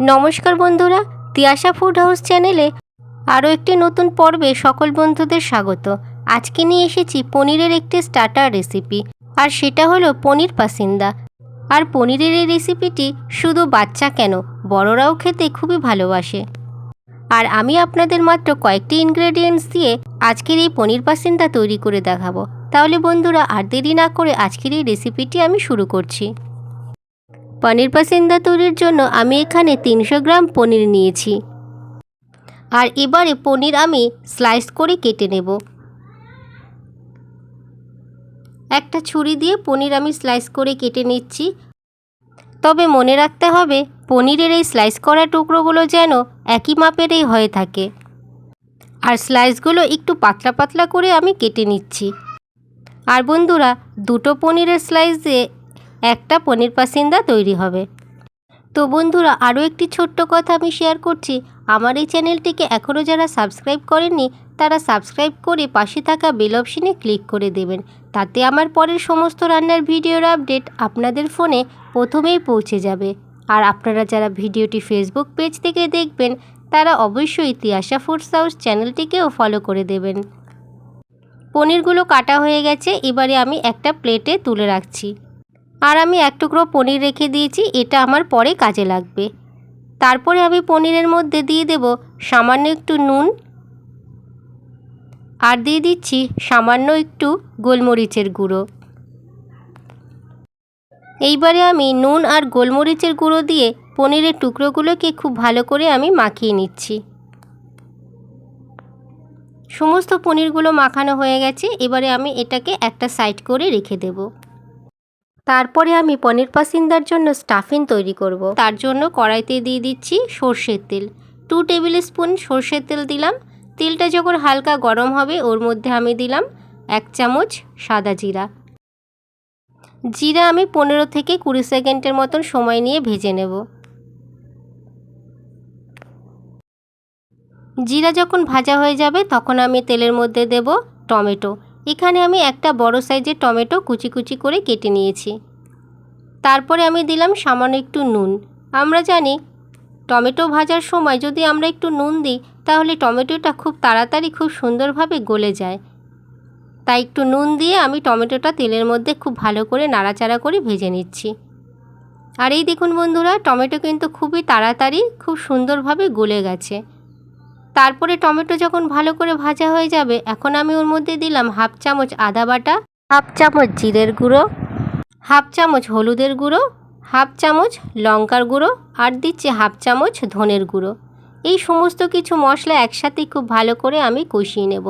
নমস্কার বন্ধুরা, Tiyasha food house চ্যানেলে আরও একটি নতুন পর্বে সকল বন্ধুদের স্বাগত। আজকে নিয়ে এসেছি পনিরের একটি স্টার্টার রেসিপি আর সেটা হলো পনির পাসিন্দা। আর পনিরের এই রেসিপিটি শুধু বাচ্চা কেন, বড়রাও খেতে খুবই ভালোবাসে। আর আমি আপনাদের মাত্র কয়েকটি ইনগ্রেডিয়েন্টস দিয়ে আজকের এই পনির পাসিন্দা তৈরি করে দেখাবো। তাহলে বন্ধুরা, আর দেরি না করে আজকের এই রেসিপিটি আমি শুরু করছি। পনির পাসিন্দা তৈরির জন্য আমি এখানে তিনশো গ্রাম পনির নিয়েছি। আর এবারে পনির আমি স্লাইস করে কেটে নেব। একটা ছুরি দিয়ে পনির আমি স্লাইস করে কেটে নিচ্ছি। তবে মনে রাখতে হবে, পনিরের এই স্লাইস করা টুকরোগুলো যেন একই মাপেরই হয়ে থাকে। আর স্লাইসগুলো একটু পাতলা পাতলা করে আমি কেটে নিচ্ছি। আর বন্ধুরা, দুটো পনিরের স্লাইস দিয়ে একটা পনির পাসিন্দা তৈরি হবে। তো বন্ধুরা, আরও একটি ছোট্ট কথা আমি শেয়ার করছি। আমার এই চ্যানেলটিকে এখনও যারা সাবস্ক্রাইব করেননি, তারা সাবস্ক্রাইব করে পাশে থাকা বেল অপশনে ক্লিক করে দেবেন। তাতে আমার পরের সমস্ত রান্নার ভিডিওর আপডেট আপনাদের ফোনে প্রথমেই পৌঁছে যাবে। আর আপনারা যারা ভিডিওটি ফেসবুক পেজ থেকে দেখবেন, তারা অবশ্যই তিয়াশা ফুডস হাউস চ্যানেলটিকেও ফলো করে দেবেন। পনিরগুলো কাটা হয়ে গেছে, এবারে আমি একটা প্লেটে তুলে রাখছি। আর আমি এক টুকরো পনির রেখে দিয়েছি, এটা আমার পরে কাজে লাগবে। তারপরে আমি পনিরের মধ্যে দিয়ে দেব সামান্য একটু নুন আর দিয়ে দিচ্ছি সামান্য একটু গোলমরিচের গুঁড়ো। এইবারে আমি নুন আর গোলমরিচের গুঁড়ো দিয়ে পনিরের টুকরোগুলোকে খুব ভালো করে আমি মাখিয়ে নিচ্ছি। সমস্ত পনিরগুলো মাখানো হয়ে গেছে, এবারে আমি এটাকে একটা সাইড করে রেখে দেবো। তারপরে আমি পনির পাসিন্দার জন্য স্টাফিং তৈরি করব। তার জন্য কড়াইতে দিয়ে দিচ্ছি সর্ষের তেল। টু টেবিল স্পুন সর্ষের তেল দিলাম। তেলটা যখন হালকা গরম হবে, ওর মধ্যে আমি দিলাম এক চামচ সাদা জিরা। জিরা আমি পনেরো থেকে কুড়ি সেকেন্ডের মতন সময় নিয়ে ভেজে নেব। জিরা যখন ভাজা হয়ে যাবে, তখন আমি তেলের মধ্যে দেব টমেটো। এখানে আমি একটা বড় সাইজের টমেটো কুচি কুচি করে কেটে নিয়েছি। তারপরে আমি দিলাম সামান্য একটু নুন। আমরা জানি টমেটো ভাজার সময় যদি আমরা একটু নুন দিই, তাহলে টমেটোটা খুব তাড়াতাড়ি খুব সুন্দরভাবে গলে যায়। তাই একটু নুন দিয়ে আমি টমেটোটা তেলের মধ্যে খুব ভালো করে নাড়াচাড়া করে ভেজে নিচ্ছি। আর এই দেখুন বন্ধুরা, টমেটো কিন্তু খুবই তাড়াতাড়ি, খুব সুন্দরভাবে গলে গেছে। তারপরে টমেটো যখন ভালো করে ভাজা হয়ে যাবে, এখন আমি ওর মধ্যে দিলাম হাফ চামচ আদা বাটা, হাফ চামচ জিরের গুঁড়ো, হাফ চামচ হলুদের গুঁড়ো, হাফ চামচ লঙ্কার গুঁড়ো, আর দিচ্ছি হাফ চামচ ধনের গুঁড়ো। এই সমস্ত কিছু মশলা একসাথে খুব ভালো করে আমি কষিয়ে নেব।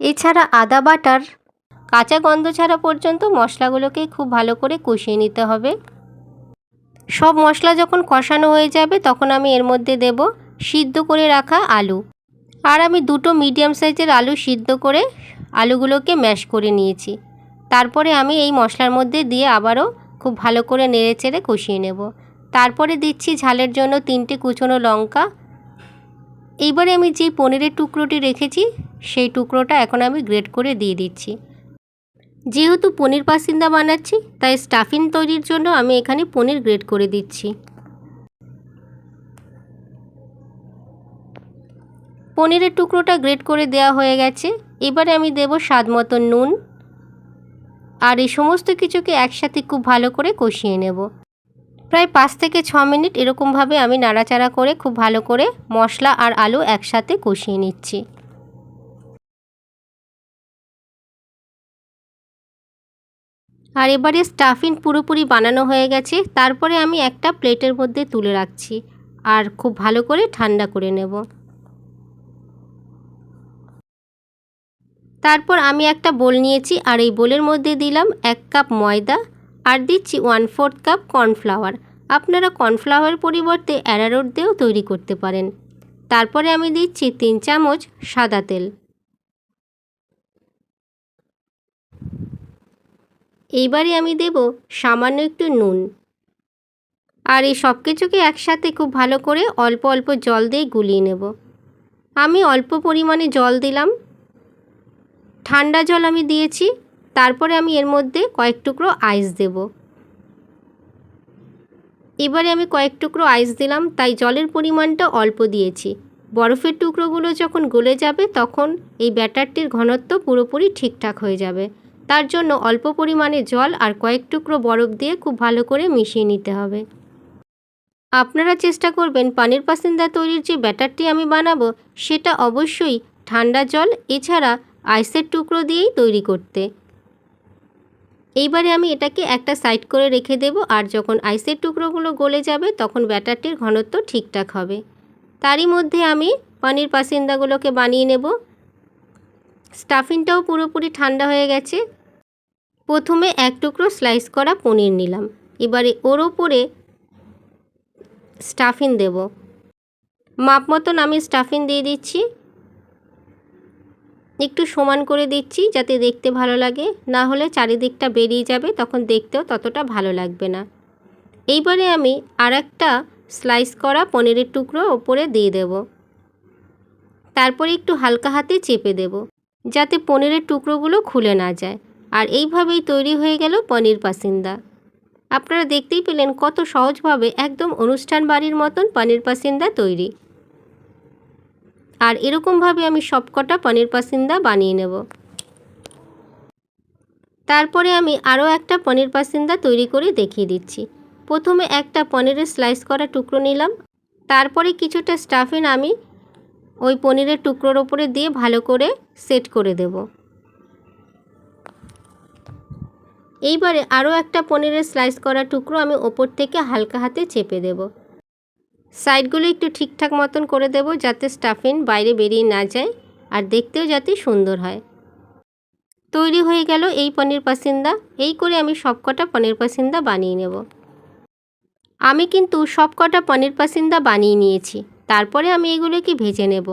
এছাড়া আদা বাটার কাঁচা গন্ধ ছাড়া পর্যন্ত মশলাগুলোকে খুব ভালো করে কষিয়ে নিতে হবে। সব মশলা যখন কষানো হয়ে যাবে, তখন আমি এর মধ্যে দেব সিদ্ধ করে রাখা আলু। আর আমি দুটো মিডিয়াম সাইজের আলু সিদ্ধ করে আলুগুলোকে ম্যাশ করে নিয়েছি। তারপরে আমি এই মশলার মধ্যে দিয়ে আবারও খুব ভালো করে নেড়ে চেড়ে কষিয়ে নেব। তারপরে দিচ্ছি ঝালের জন্য তিনটে কুচনো লঙ্কা। এইবারে আমি যে পনিরের টুকরোটি রেখেছি, সেই টুকরোটা এখন আমি গ্রেট করে দিয়ে দিচ্ছি। যেহেতু পনির পাসিন্দা বানাচ্ছি, তাই স্টাফিং তৈরির জন্য আমি এখানে পনির গ্রেট করে দিচ্ছি। পনিরের টুকরোটা গ্রেট করে দেওয়া হয়ে গেছে। এবারে আমি দেব স্বাদ মতো নুন। আর এই সমস্ত কিছুকে একসাথে খুব ভালো করে কষিয়ে নেব। প্রায় পাঁচ থেকে ছ মিনিট এরকমভাবে আমি নাড়াচাড়া করে খুব ভালো করে মশলা আর আলু একসাথে কষিয়ে নিচ্ছি। আর এবারে স্টাফিং পুরোপুরি বানানো হয়ে গেছে। তারপরে আমি একটা প্লেটের মধ্যে তুলে রাখছি। আর খুব ভালো করে ঠান্ডা করে নেব। তারপর আমি একটা বোল নিয়েছি আর এই বোলের মধ্যে দিলাম এক কাপ ময়দা আর দিচ্ছি ওয়ান ফোর্থ কাপ কর্নফ্লাওয়ার আপনারা কর্নফ্লাওয়ার পরিবর্তে অ্যারারোট দিয়েও তৈরি করতে পারেন। তারপরে আমি দিচ্ছি তিন চামচ সাদা তেল। এইবারে আমি দেব সামান্য একটু নুন। আর এই সব কিছুকে একসাথে খুব ভালো করে অল্প অল্প জল দিয়ে গুলিয়ে নেব। আমি অল্প পরিমাণে জল দিলাম। ঠান্ডা জল আমি দিয়েছি, তারপরে আমি এর মধ্যে কয়েক টুকরো আইস দেব। এবারে আমি কয়েক টুকরো আইস দিলাম, তাই জলের পরিমাণটা অল্প দিয়েছি। বরফের টুকরোগুলো যখন গলে যাবে, তখন এই ব্যাটারটির ঘনত্ব পুরোপুরি ঠিকঠাক হয়ে যাবে। তার জন্য অল্প পরিমাণে জল আর কয়েক টুকরো বরফ দিয়ে খুব ভালো করে মিশিয়ে নিতে হবে। আপনারা চেষ্টা করবেন পানির পাসিন্দা তৈরির যে ব্যাটারটি আমি বানাবো, সেটা অবশ্যই ঠান্ডা জল, এছাড়া আইসের টুকরো দিয়েই তৈরি করতে। এইবারে আমি এটাকে একটা সাইড করে রেখে দেব আর যখন আইসের টুকরোগুলো গলে যাবে তখন ব্যাটারটির ঘনত্ব ঠিকঠাক হবে। তারই মধ্যে আমি পানির পাসিন্দাগুলোকে বানিয়ে নেব। স্টাফিংটাও পুরোপুরি ঠান্ডা হয়ে গেছে। প্রথমে এক টুকরো স্লাইস করা পনির নিলাম। এবারে ওর ওপরে স্টাফিং দেব। মাপ মতন আমি স্টাফিং দিয়ে দিচ্ছি। একটু সমান করে দিচ্ছি যাতে দেখতে ভালো লাগে। না হলে চারিদিকটা বেরিয়ে যাবে, তখন দেখতেও ততটা ভালো লাগবে না। এইবারে আমি আর একটা স্লাইস করা পনিরের টুকরো ওপরে দিয়ে দেব। তারপরে একটু হালকা হাতে চেপে দেব, যাতে পনিরের টুকরোগুলো খুলে না যায়। আর এইভাবেই তৈরি হয়ে গেল পনির পাসিন্দা। আপনারা দেখতেই পেলেন কত সহজভাবে একদম অনুষ্ঠান বাড়ির মতন পনির পাসিন্দা তৈরি। আর এরকমভাবে আমি সবকটা পনির পাসিন্দা বানিয়ে নেব। তারপরে আমি আরও একটা পনির পাসিন্দা তৈরি করে দেখিয়ে দিচ্ছি। প্রথমে একটা পনিরের স্লাইস করা টুকরো নিলাম। তারপরে কিছুটা স্টাফিন আমি ওই পনিরের টুকরোর ওপরে দিয়ে ভালো করে সেট করে দেব। এইবারে আরও একটা পনিরের স্লাইস করা টুকরো আমি ওপর থেকে হালকা হাতে চেপে দেব। সাইডগুলো একটু ঠিকঠাক মতন করে দেব যাতে স্টাফিন বাইরে বেরিয়ে না যায় আর দেখতেও যাতে সুন্দর হয়। তৈরি হয়ে গেল এই পনির পাসিন্দা। এই করে আমি সবকটা পনির পাসিন্দা বানিয়ে নেব। আমি কিন্তু সবকটা পনির পাসিন্দা বানিয়ে নিয়েছি। তারপরে আমি এগুলোকে ভেজে নেব।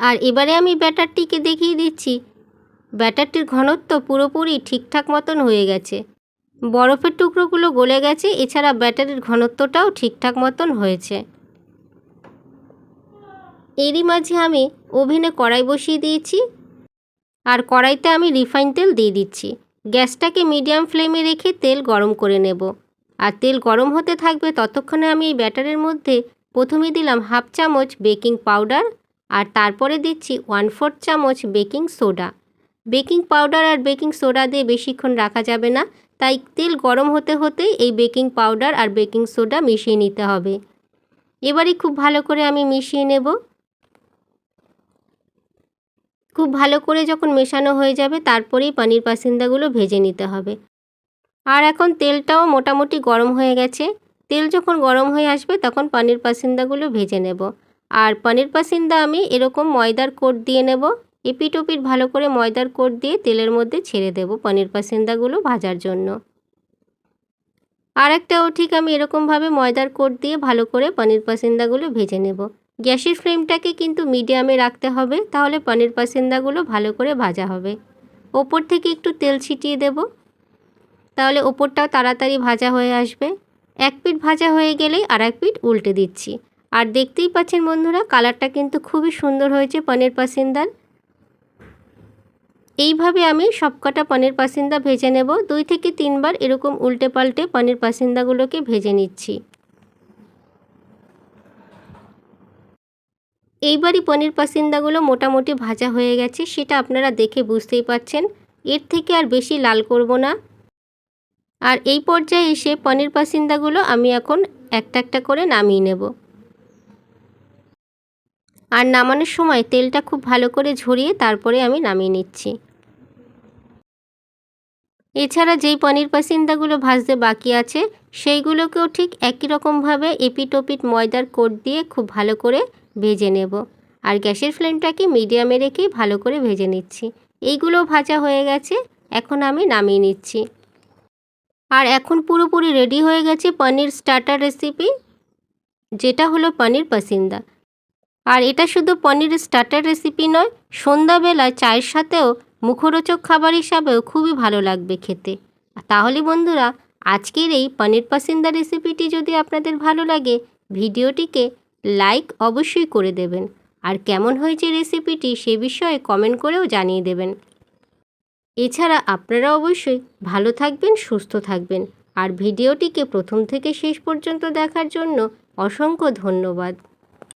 আর এবারে আমি ব্যাটারটিকে দেখিয়ে দিচ্ছি। ব্যাটারটির ঘনত্ব পুরোপুরি ঠিকঠাক মতন হয়ে গেছে। বরফের টুকরোগুলো গলে গেছে, এছাড়া ব্যাটারির ঘনত্বটাও ঠিকঠাক মতন হয়েছে। এরই মাঝে আমি ওভেনে কড়াই বসিয়ে দিয়েছি আর কড়াইতে আমি রিফাইন তেল দিয়ে দিচ্ছি। গ্যাসটাকে মিডিয়াম ফ্লেমে রেখে তেল গরম করে নেব। আর তেল গরম হতে থাকবে ততক্ষণে আমি এই ব্যাটারের মধ্যে প্রথমে দিলাম হাফ চামচ বেকিং পাউডার আর তারপরে দিচ্ছি ওয়ান ফোর্থ চামচ বেকিং সোডা। বেকিং পাউডার আর বেকিং সোডা দিয়ে বেশিক্ষণ রাখা যাবে না। তাই তেল গরম হতে হতেই এই বেকিং পাউডার আর বেকিং সোডা মিশিয়ে নিতে হবে। এবারে খুব ভালো করে আমি মিশিয়ে নেব। খুব ভালো করে যখন মেশানো হয়ে যাবে তারপরেই পানির পাসিন্দাগুলো ভেজে নিতে হবে। আর এখন তেলটাও মোটামুটি গরম হয়ে গেছে। তেল যখন গরম হয়ে আসবে তখন পানির পাসিন্দাগুলো ভেজে নেব। আর পানির পাসিন্দা আমি এরকম ময়দার কোট দিয়ে নেব। এপিট ওপিট ভালো করে ময়দার কোট দিয়ে তেলের মধ্যে ছেড়ে দেব পনির পাসিন্দাগুলো ভাজার জন্য। আর একটাও ঠিক আমি এরকমভাবে ময়দার কোট দিয়ে ভালো করে পনির পাসিন্দাগুলো ভেজে নেব। গ্যাসের ফ্লেমটাকে কিন্তু মিডিয়ামে রাখতে হবে, তাহলে পনির পাসিন্দাগুলো ভালো করে ভাজা হবে। ওপর থেকে একটু তেল ছিটিয়ে দেব, তাহলে ওপরটাও তাড়াতাড়ি ভাজা হয়ে আসবে। এক পিঠ ভাজা হয়ে গেলেই আর এক পিঠ উল্টে দিচ্ছি। আর দেখতেই পাচ্ছেন বন্ধুরা, কালারটা কিন্তু খুবই সুন্দর হয়েছে পনির পাসিন্দার। এইভাবে আমি সবকটা পনির পাসিন্দা ভেজে নেব। দুই থেকে তিনবার এরকম উল্টে পাল্টে পনির পাসিন্দাগুলোকে ভেজে নিচ্ছি। এইবারই পনির পাসিন্দাগুলো মোটামুটি ভাজা হয়ে গেছে, সেটা আপনারা দেখে বুঝতেই পাচ্ছেন। এর থেকে আর বেশি লাল করব না। আর এই পর্যায়ে এসে পনির পাসিন্দাগুলো আমি এখন একটা একটা করে নামিয়ে নেব। আর নামানোর সময় তেলটা খুব ভালো করে ঝরিয়ে তারপরে আমি নামিয়ে নিচ্ছি। এছাড়া যেই পনির পাসিন্দাগুলো ভাজতে বাকি আছে, সেইগুলোকেও ঠিক একই রকমভাবে এপিট ওপিট ময়দার কোট দিয়ে খুব ভালো করে ভেজে নেব। আর গ্যাসের ফ্লেমটাকে মিডিয়ামে রেখেই ভালো করে ভেজে নিচ্ছি। এইগুলো ভাজা হয়ে গেছে, এখন আমি নামিয়ে নিচ্ছি। আর এখন পুরোপুরি রেডি হয়ে গেছে পনির স্টার্টার রেসিপি, যেটা হলো পনির পাসিন্দা। আর এটা শুধু পনির স্টার্টার রেসিপি নয় সন্ধ্যাবেলা চায়ের সাথেও মুখরোচক খাবার হিসাবেও খুবই ভালো লাগবে খেতে। তাহলে বন্ধুরা, আজকের এই পনির পাসিন্দা রেসিপিটি যদি আপনাদের ভালো লাগে, ভিডিওটিকে লাইক অবশ্যই করে দেবেন। আর কেমন হয়েছে রেসিপিটি সে বিষয়ে কমেন্ট করেও জানিয়ে দেবেন। এছাড়া আপনারা অবশ্যই ভালো থাকবেন, সুস্থ থাকবেন। আর ভিডিওটিকে প্রথম থেকে শেষ পর্যন্ত দেখার জন্য অসংখ্য ধন্যবাদ।